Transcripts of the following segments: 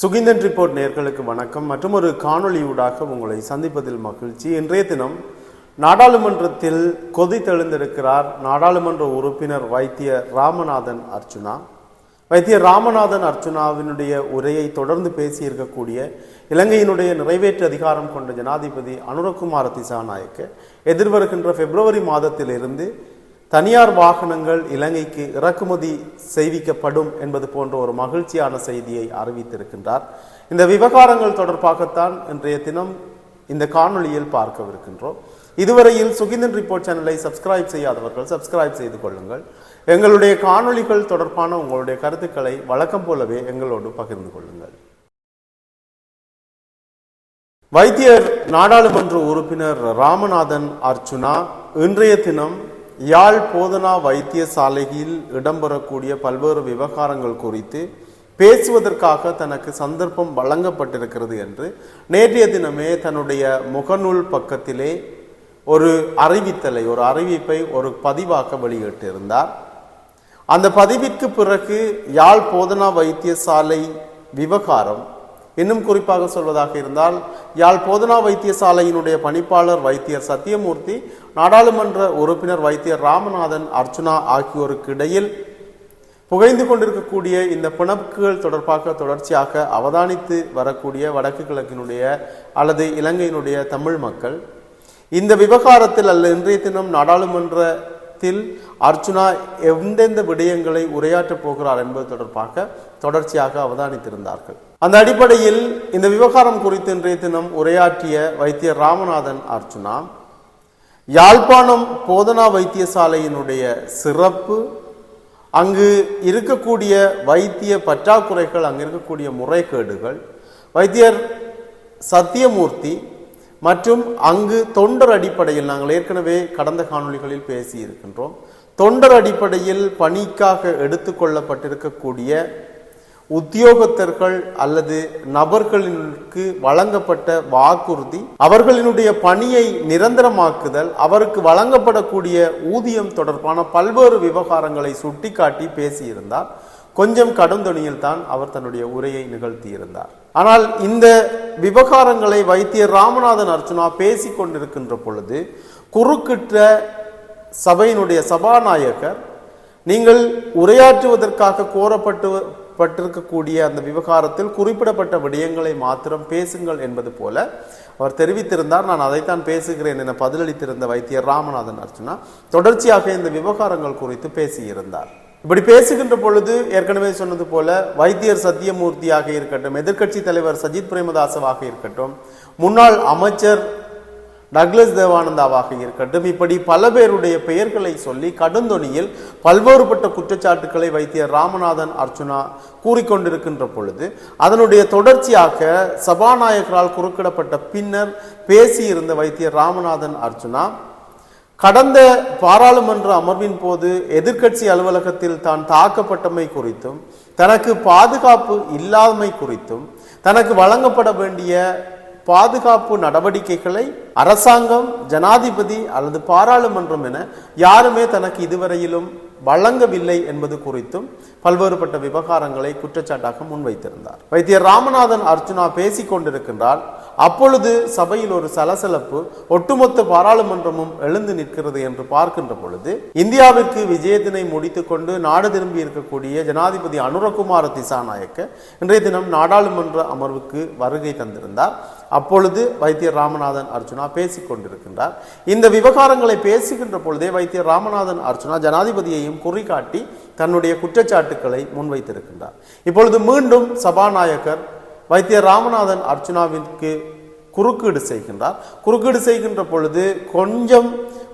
Suginthan report நேர்களுக்கு வணக்கம். மற்றும் ஒரு காணொளியூடாக உங்களை சந்திப்பதில் மகிழ்ச்சி. இன்றைய தினம் நாடாளுமன்றத்தில் கொதித்தெழுந்திருக்கிறார் நாடாளுமன்ற உறுப்பினர் வைத்திய ராமநாதன் அர்ச்சுனா வைத்திய ராமநாதன் அர்ச்சுனாவினுடைய உரையை தொடர்ந்து பேசியிருக்கக்கூடிய இலங்கையினுடைய நிறைவேற்று அதிகாரம் கொண்ட ஜனாதிபதி அனுரகுமார திசாநாயக்க எதிர்வருகின்ற பிப்ரவரி மாதத்திலிருந்து தனியார் வாகனங்கள் இலங்கைக்கு இறக்குமதி செய்விக்கப்படும் என்பது போன்ற ஒரு மகிழ்ச்சியான செய்தியை அறிவித்திருக்கின்றார். இந்த விவகாரங்கள் தொடர்பாகத்தான் இன்றைய தினம் இந்த காணொளியில் பார்க்கவிருக்கின்றோம். இதுவரையில் சுகிந்தன் ரிப்போர்ட் சேனலை சப்ஸ்கிரைப் செய்யாதவர்கள் சப்ஸ்கிரைப் செய்து கொள்ளுங்கள். எங்களுடைய காணொளிகள் தொடர்பான உங்களுடைய கருத்துக்களை வழக்கம் போலவே எங்களோடு பகிர்ந்து கொள்ளுங்கள். வைத்தியர் நாடாளுமன்ற உறுப்பினர் ராமநாதன் அர்ச்சுனா இன்றைய தினம் யாழ் போதனா வைத்தியசாலையில் இடம்பெறக்கூடிய பல்வேறு விவகாரங்கள் குறித்து பேசுவதற்காக தனக்கு சந்தர்ப்பம் வழங்கப்பட்டிருக்கிறது என்று நேற்றைய தினமே தன்னுடைய முகநூல் பக்கத்திலே ஒரு அறிவித்தலை ஒரு அறிவிப்பை ஒரு பதிவாக வெளியிட்டிருந்தார். அந்த பதிவிற்கு பிறகு யாழ் போதனா வைத்தியசாலை விவகாரம் இன்னும் குறிப்பாக சொல்வதாக இருந்தால் யாழ் போதனா வைத்தியசாலையினுடைய பணிப்பாளர் வைத்தியர் சத்தியமூர்த்தி நாடாளுமன்ற உறுப்பினர் வைத்தியர் ராமநாதன் அர்ச்சுனா ஆகியோருக்கு இடையில் புகைந்து கொண்டிருக்கக்கூடிய இந்த பிணக்குகள் தொடர்பாக தொடர்ச்சியாக அவதானித்து வரக்கூடிய வடக்கு கிழக்கினுடைய அல்லது இலங்கையினுடைய தமிழ் மக்கள் இந்த விவகாரத்தில் அல்ல இன்றைய தினம் நாடாளுமன்றத்தில் அர்ச்சுனா எந்தெந்த விடயங்களை உரையாற்றப் போகிறார் என்பது தொடர்பாக தொடர்ச்சியாக அவதானித்திருந்தார்கள். அந்த அடிப்படையில் இந்த விவகாரம் குறித்து இன்றைய தினம் உரையாற்றிய வைத்தியர் ராமநாதன் அர்ச்சுனா யாழ்ப்பாணம் போதனா வைத்தியசாலையினுடைய சிறப்பு அங்கு இருக்கக்கூடிய வைத்திய பற்றாக்குறைகள் அங்கு இருக்கக்கூடிய முறைகேடுகள் வைத்தியர் சத்தியமூர்த்தி மற்றும் அங்கு தொண்டர் அடிப்படையில் நாங்கள் ஏற்கனவே கடந்த காணொளிகளில் பேசி இருக்கின்றோம் தொண்டர் அடிப்படையில் பணிக்காக எடுத்துக்கொள்ளப்பட்டிருக்கக்கூடிய உத்தியோகத்தர்கள் அல்லது நபர்களுக்கு வழங்கப்பட்ட வாக்குறுதி அவர்களினுடைய பணியை நிரந்தரமாக்குதல் அவருக்கு வழங்கப்படக்கூடிய ஊதியம் தொடர்பான பல்வேறு விவகாரங்களை சுட்டிக்காட்டி பேசியிருந்தார். கொஞ்சம் கடுந்தொனியில் தான் அவர் தன்னுடைய உரையை நிகழ்த்தியிருந்தார். ஆனால் இந்த விவகாரங்களை வைத்தியர் ராமநாதன் அர்ச்சுனா பேசிக்கொண்டிருக்கின்ற பொழுது குறுக்கிட்ட சபையினுடைய சபாநாயகர் நீங்கள் உரையாற்றுவதற்காக கோரப்பட்டு பட்டிருக்கக்கூடிய அந்த விவகாரத்தில் குறிப்பிடப்பட்ட விடயங்களை மாத்திரம் பேசுங்கள் என்பது போல அவர் தெரிவித்திருந்தார். நான் அதைத்தான் பேசுகிறேன் என பதிலளித்திருந்த வைத்தியர் ராமநாதன் அர்ச்சனா தொடர்ச்சியாக இந்த விவகாரங்கள் குறித்து பேசியிருந்தார். இப்படி பேசுகின்ற பொழுது ஏற்கனவே சொன்னது போல வைத்தியர் சத்தியமூர்த்தியாக இருக்கட்டும் எதிர்க்கட்சி தலைவர் சஜித் பிரேமதாசவாக இருக்கட்டும் முன்னாள் அமைச்சர் டக்ளஸ் தேவானந்தாவாக இருக்கட்டும். இப்படி பல பேருடைய பெயர்களை சொல்லி கடுந்தொனியில் பல்வேறுபட்ட குற்றச்சாட்டுக்களை வைத்திய ராமநாதன் அர்ச்சுனா கூறிக்கொண்டிருக்கின்ற பொழுது அதனுடைய தொடர்ச்சியாக சபாநாயகரால் குறுக்கிடப்பட்ட பின்னர் பேசியிருந்த வைத்திய ராமநாதன் அர்ச்சுனா கடந்த பாராளுமன்ற அமர்வின் போது எதிர்க்கட்சி அலுவலகத்தில் தான் தாக்கப்பட்டமை குறித்தும் தனக்கு பாதுகாப்பு இல்லாமை குறித்தும் தனக்கு வழங்கப்பட வேண்டிய பாதுகாப்பு நடவடிக்கைகளை அரசாங்கம் ஜனாதிபதி அல்லது பாராளுமன்றம் என யாருமே தனக்கு இதுவரையிலும் வழங்கவில்லை என்பது குறித்தும் பல்வேறுபட்ட விவகாரங்களை குற்றச்சாட்டாக முன்வைத்திருந்தார். வைத்தியர் ராமநாதன் அர்ச்சுனா பேசிக் கொண்டிருக்கின்றார் அப்பொழுது சபையில் ஒரு சலசலப்பு ஒட்டுமொத்த பாராளுமன்றமும் எழுந்து நிற்கிறது என்று பார்க்கின்ற பொழுது இந்தியாவிற்கு விஜயத்தினை முடித்துக்கொண்டு நாடு திரும்பி இருக்கக்கூடிய ஜனாதிபதி அனுரகுமார திசாநாயக்க இன்றைய தினம் நாடாளுமன்ற அமர்வுக்கு வருகை தந்திருந்தார். அப்பொழுது வைத்தியர் ராமநாதன் அர்ச்சுனா பேசிக் கொண்டிருக்கின்றார். இந்த விவகாரங்களை பேசுகின்ற பொழுதே வைத்தியர் ராமநாதன் அர்ச்சுனா ஜனாதிபதியையும் குறிகாட்டி தன்னுடைய குற்றச்சாட்டுக்களை முன்வைத்திருக்கின்றார். இப்பொழுது மீண்டும் சபாநாயகர் வைத்தியர் ராமநாதன் அர்ச்சுனாவிற்கு குறுக்கீடு செய்கின்றார். குறுக்கீடு செய்கின்ற பொழுது கொஞ்சம்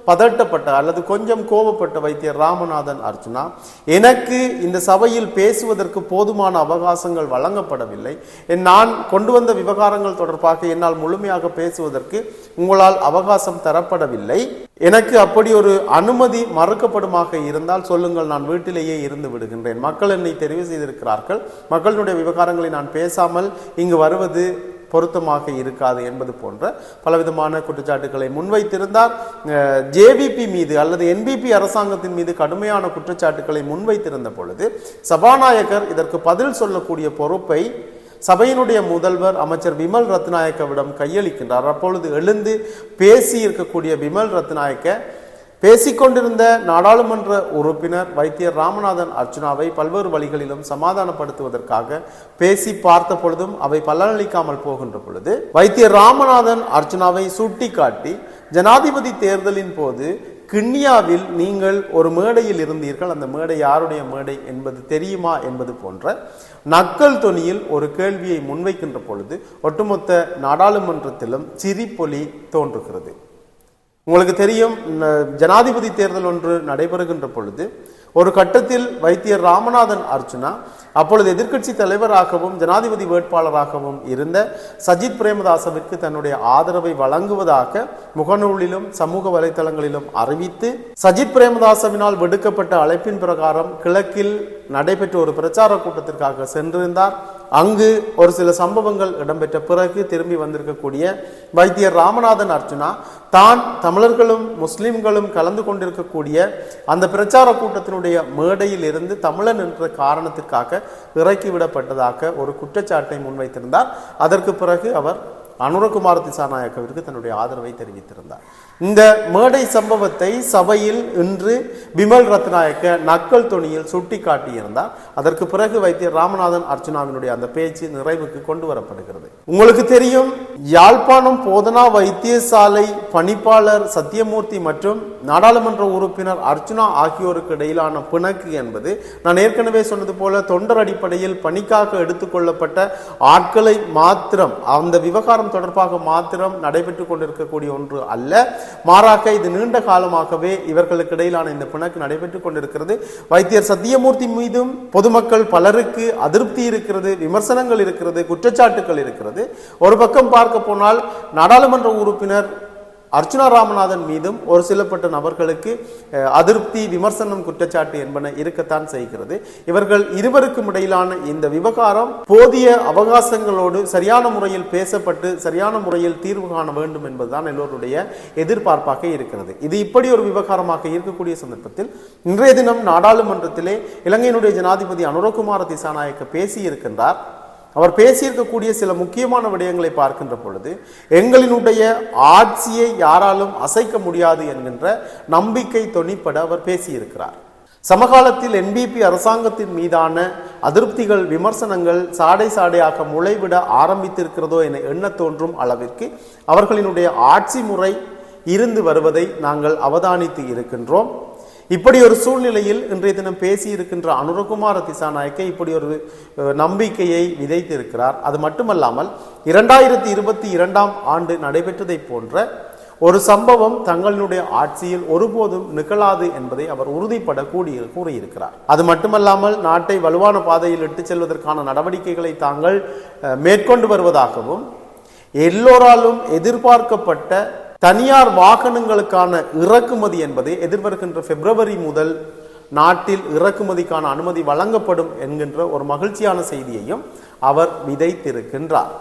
பதட்டப்பட்ட அல்லது கொஞ்சம் கோபப்பட்ட வைத்தியர் ராமநாதன் அர்ச்சனா எனக்கு இந்த சபையில் பேசுவதற்கு போதுமான அவகாசங்கள் வழங்கப்படவில்லை. நான் கொண்டு வந்த விவகாரங்கள் தொடர்பாக என்னால் முழுமையாக பேசுவதற்கு உங்களால் அவகாசம் தரப்படவில்லை. எனக்கு அப்படி ஒரு அனுமதி மறுக்கப்படுமாக இருந்தால் சொல்லுங்கள் நான் வீட்டிலேயே இருந்து விடுகின்றேன். மக்கள் என்னை தெரிவு செய்திருக்கிறார்கள். மக்களுடைய விவகாரங்களை நான் பேசாமல் இங்கு வருவது பொருத்தமாக இருக்காது என்பது போன்ற பலவிதமான குற்றச்சாட்டுகளை முன்வைத்திருந்தார். ஜேவிபி மீது அல்லது என்பிபி அரசாங்கத்தின் மீது கடுமையான குற்றச்சாட்டுகளை முன்வைத்திருந்த பொழுது சபாநாயகர் இதற்கு பதில் சொல்லக்கூடிய பொறுப்பை சபையினுடைய முதல்வர் அமைச்சர் விமல் ரத்நாயக்கவிடம் கையளிக்கின்றார். அப்பொழுது எழுந்து பேசி இருக்கக்கூடிய விமல் ரத்நாயக்க பேசிக்கொண்டிருந்த நாடாளுமன்ற உறுப்பினர் வைத்தியர் ராமநாதன் அர்ச்சனாவை பல்வேறு வழிகளிலும் சமாதானப்படுத்துவதற்காக பேசி பார்த்த பொழுதும் அவை பலனளிக்காமல் போகின்ற பொழுது வைத்தியர் ராமநாதன் அர்ச்சுனாவை சுட்டிக்காட்டி ஜனாதிபதி தேர்தலின் போது கிண்ணியாவில் நீங்கள் ஒரு மேடையில் இருந்தீர்கள். அந்த மேடை யாருடைய மேடை என்பது தெரியுமா என்பது போன்ற நக்கல் தொனியில் ஒரு கேள்வியை முன்வைக்கின்ற பொழுது ஒட்டுமொத்த நாடாளுமன்றத்திலும் சிரிப்பொலி தோன்றுகிறது. உங்களுக்கு தெரியும் ஜனாதிபதி தேர்தல் ஒன்று நடைபெறுகின்ற பொழுது ஒரு கட்டத்தில் வைத்தியர் ராமநாதன் அர்ச்சுனா அப்பொழுது எதிர்க்கட்சி தலைவராகவும் ஜனாதிபதி வேட்பாளராகவும் இருந்த சஜித் பிரேமதாசவிற்கு தன்னுடைய ஆதரவை வழங்குவதாக முகநூலிலும் சமூக வலைதளங்களிலும் அறிவித்து சஜித் பிரேமதாசவினால் விடுக்கப்பட்ட அழைப்பின் பிரகாரம் கிழக்கில் நடைபெற்ற ஒரு பிரச்சார கூட்டத்திற்காக சென்றிருந்தார். அங்கு ஒரு சில சம்பவங்கள் இடம்பெற்ற பிறகு திரும்பி வந்திருக்கக்கூடிய வைத்தியர் ராமநாதன் அர்ஜுனா தான் தமிழர்களும் முஸ்லிம்களும் கலந்து கொண்டிருக்கக்கூடிய அந்த பிரச்சார கூட்டத்தினுடைய மேடையில் இருந்து தமிழன் என்ற காரணத்திற்காக இறக்கிவிடப்பட்டதாக ஒரு குற்றச்சாட்டை முன்வைத்திருந்தார். அதற்கு பிறகு அவர் அனுரகுமார் திசாநாயக்கவிற்கு தன்னுடைய ஆதரவை தெரிவித்திருந்தார். இந்த மேடை சம்பவத்தை சபையில் இன்று பிமல் ரத்நாயக்க நக்கல் துணியில் சுட்டி காட்டியிருந்தார் அதற்கு பிறகு வைத்தியர் ராமநாதன் அர்ச்சனாவினுடைய அந்த பேச்சு நிறைவுக்கு கொண்டு வரப்படுகிறது. உங்களுக்கு தெரியும் யாழ்ப்பாணம் போதனா வைத்தியசாலை பணிப்பாளர் சத்தியமூர்த்தி மற்றும் நாடாளுமன்ற உறுப்பினர் அர்ச்சுனா ஆகியோருக்கு இடையிலான பிணக்கு என்பது நான் ஏற்கனவே சொன்னது போல தொண்டர் அடிப்படையில் பணிக்காக எடுத்துக்கொள்ளப்பட்ட ஆட்களை மாத்திரம் அந்த விவகாரம் தொடர்பாக மாத்திரம் நடைபெற்று கொண்டிருக்கக்கூடிய ஒன்று அல்ல. மாறாக இது நீண்ட காலமாகவே இவர்களுக்கு இடையிலான இந்த பிணக்கு நடைபெற்றுக் கொண்டிருக்கிறது. வைத்தியர் சத்தியமூர்த்தி மீதும் பொதுமக்கள் பலருக்கு அதிருப்தி இருக்கிறது விமர்சனங்கள் இருக்கிறது குற்றச்சாட்டுகள் இருக்கிறது. ஒரு பக்கம் பார்க்க போனால் நாடாளுமன்ற உறுப்பினர் அர்ச்சுனா ராமநாதன் மீதும் ஒரு சிலப்பட்ட நபர்களுக்கு அதிருப்தி விமர்சனம் குற்றச்சாட்டு என்பன இருக்கத்தான் செய்கிறது. இவர்கள் இருவருக்கும் இடையிலான இந்த விவகாரம் போதிய அவகாசங்களோடு சரியான முறையில் பேசப்பட்டு சரியான முறையில் தீர்வு காண வேண்டும் என்பதுதான் எல்லோருடைய எதிர்பார்ப்பாக இருக்கிறது. இது இப்படி ஒரு விவகாரமாக இருக்கக்கூடிய சந்தர்ப்பத்தில் இன்றைய தினம் நாடாளுமன்றத்திலே இலங்கையினுடைய ஜனாதிபதி அனுரகுமார திசாநாயக்க பேசியிருக்கின்றார். அவர் பேசியிருக்கக்கூடிய சில முக்கியமான விடயங்களை பார்க்கின்ற பொழுது எங்களினுடைய ஆட்சியை யாராலும் அசைக்க முடியாது என்கின்ற நம்பிக்கை தொனிப்பட அவர் பேசியிருக்கிறார். சமகாலத்தில் என்பிபி அரசாங்கத்தின் மீதான அதிருப்திகள் விமர்சனங்கள் சாடை சாடையாக முளைவிட ஆரம்பித்திருக்கிறதோ என எண்ண தோன்றும் அளவிற்கு அவர்களினுடைய ஆட்சி முறை இருந்து வருவதை நாங்கள் அவதானித்து இருக்கின்றோம். இப்படி ஒரு சூழ்நிலையில் இன்றைய தினம் பேசி இருக்கின்ற அனுரகுமார திசாநாயக்க இப்படி ஒரு நம்பிக்கையை விதைத்திருக்கிறார். அது மட்டுமல்லாமல் இரண்டாயிரத்தி இருபத்தி இரண்டாம் ஆண்டு நடைபெற்றதை போன்ற ஒரு சம்பவம் தங்களினுடைய ஆட்சியில் ஒருபோதும் நிகழாது என்பதை அவர் உறுதிப்பட கூடிய கூறியிருக்கிறார். அது மட்டுமல்லாமல் நாட்டை வலுவான பாதையில் இட்டு செல்வதற்கான நடவடிக்கைகளை தாங்கள் மேற்கொண்டு வருவதாகவும் எல்லோராலும் எதிர்பார்க்கப்பட்ட தனியார் வாகனங்களுக்கான இறக்குமதி என்பது எதிர்வருகின்ற பிப்ரவரி முதல் நாட்டில் இறக்குமதிக்கான அனுமதி வழங்கப்படும் என்கின்ற ஒரு மகிழ்ச்சியான செய்தியையும் அவர் விதைத்திருக்கின்றார்.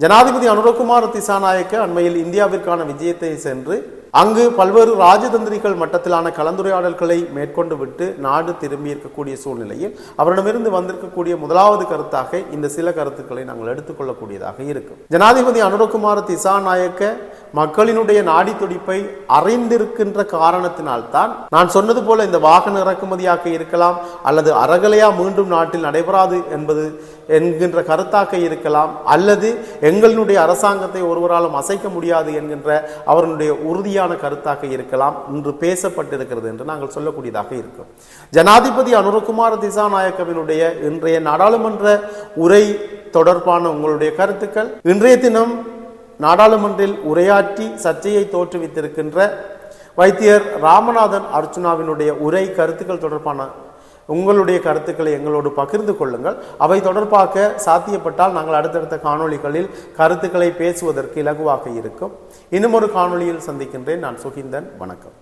ஜனாதிபதி அனுரகுமார் திசாநாயக்க அண்மையில் இந்தியாவிற்கான விஜயத்தை சென்று அங்கு பல்வேறு ராஜதந்திரிகள் மட்டத்திலான கலந்துரையாடல்களை மேற்கொண்டு விட்டு நாடு திரும்பி இருக்கக்கூடிய சூழ்நிலையில் அவரிடமிருந்து வந்திருக்கக்கூடிய முதலாவது கருத்தாக இந்த சில கருத்துக்களை நாங்கள் எடுத்துக்கொள்ளக்கூடியதாக இருக்கும். ஜனாதிபதி அனுரகுமார் திசாநாயக்க மக்களினுடைய நாடி துடிப்பை அறிந்திருக்கின்ற காரணத்தினால்தான் நான் சொன்னது போல இந்த வாகன இறக்குமதியாக இருக்கலாம் அல்லது அறகலையா மீண்டும் நாட்டில் நடைபெறாது என்பது என்கின்ற கருத்தாக இருக்கலாம் அல்லது எங்களினுடைய அரசாங்கத்தை ஒருவராலும் அசைக்க முடியாது என்கின்ற அவர்களுடைய உறுதியான கருத்தாக இருக்கலாம். இன்று பேசப்பட்டிருக்கிறது என்று நாங்கள் சொல்லக்கூடியதாக இருக்கும். ஜனாதிபதி அனுரகுமார திசாநாயக்கவினுடைய இன்றைய நாடாளுமன்ற உரை தொடர்பான உங்களுடைய கருத்துக்கள். இன்றைய தினம் நாடாளுமன்றில் உரையாற்றி சர்ச்சையை தோற்றுவித்திருக்கின்ற வைத்தியர் ராமநாதன் அர்ச்சுனாவினுடைய உரை கருத்துக்கள் தொடர்பான உங்களுடைய கருத்துக்களை எங்களோடு பகிர்ந்து கொள்ளுங்கள். அவை தொடர்பாக சாத்தியப்பட்டால் நாங்கள் அடுத்தடுத்த காணொளிகளில் கருத்துக்களை பேசுவதற்கு இலகுவாக இருக்கும். இன்னும் ஒரு காணொளியில் சந்திக்கின்றேன். நான் சுகிந்தன். வணக்கம்.